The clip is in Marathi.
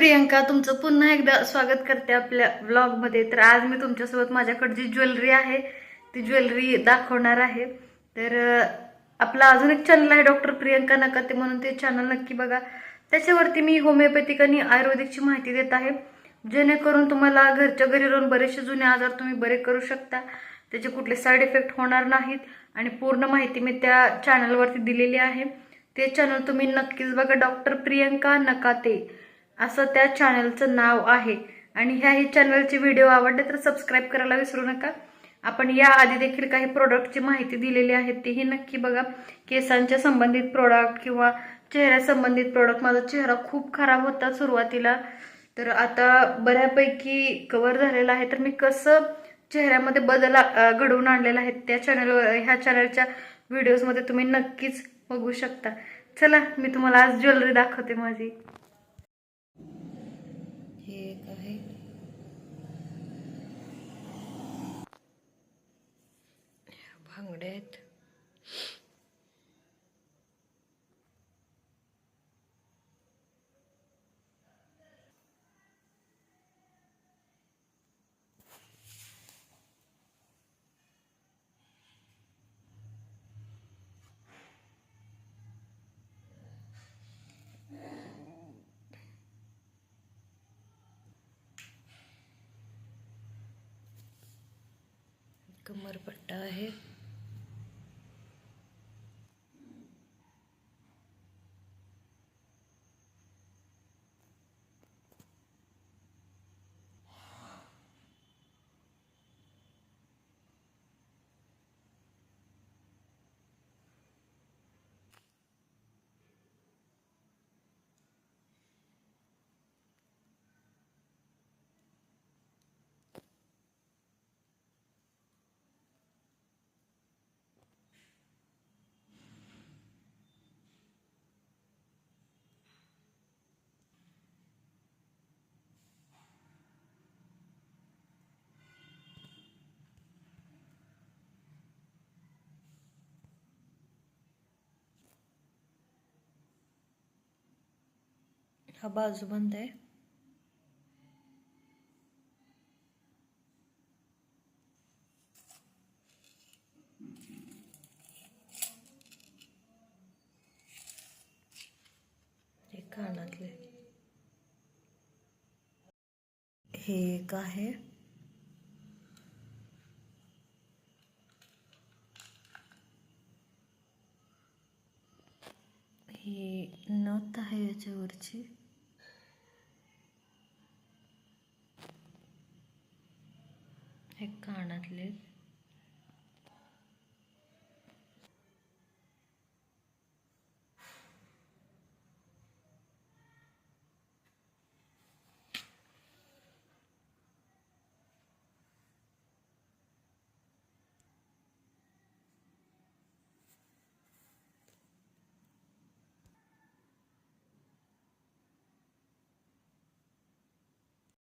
प्रियंका तुमचं पुन्हा एकदा स्वागत करते आपल्या व्लॉगमध्ये तर आज मी तुमच्यासोबत माझ्याकडे जी ज्वेलरी आहे ती ज्वेलरी दाखवणार आहे. तर आपला अजून एक चॅनल आहे डॉक्टर प्रियंका नकाते म्हणून ते चॅनल नक्की बघा. त्याच्यावरती मी होमिओपॅथिक आणि आयुर्वेदिकची माहिती देत आहे. जेणेकरून तुम्हाला घरच्या घरी राहून बरेचसे जुने आजार तुम्ही बरे करू शकता. त्याचे कुठले साईड इफेक्ट होणार नाहीत. आणि पूर्ण माहिती मी त्या चॅनलवरती दिलेली आहे. ते चॅनल तुम्ही नक्कीच बघा. डॉक्टर प्रियंका नकाते असं त्या चॅनलचं नाव आहे. आणि ह्याही चॅनलचे व्हिडिओ आवडले तर सबस्क्राईब करायला विसरू नका. आपण या आधी देखील काही प्रोडक्टची माहिती दिलेली आहे तीही नक्की बघा. केसांच्या संबंधित प्रोडक्ट किंवा चेहऱ्या संबंधित प्रोडक्ट माझा चेहरा खूप खराब होता सुरुवातीला. तर आता बऱ्यापैकी कवर झालेला आहे. तर मी कसं चेहऱ्यामध्ये बदल घडवून आणलेला आहे त्या चॅनलवर ह्या चॅनलच्या व्हिडिओजमध्ये तुम्ही नक्कीच बघू शकता. चला मी तुम्हाला आज ज्वेलरी दाखवते माझी. हे एक आहे. कमरपट्टा आहे. हा बाजूबंद आहे. हे कानातले. हे एक आहे. ही नथ आहे याच्यावरची. हे कानातले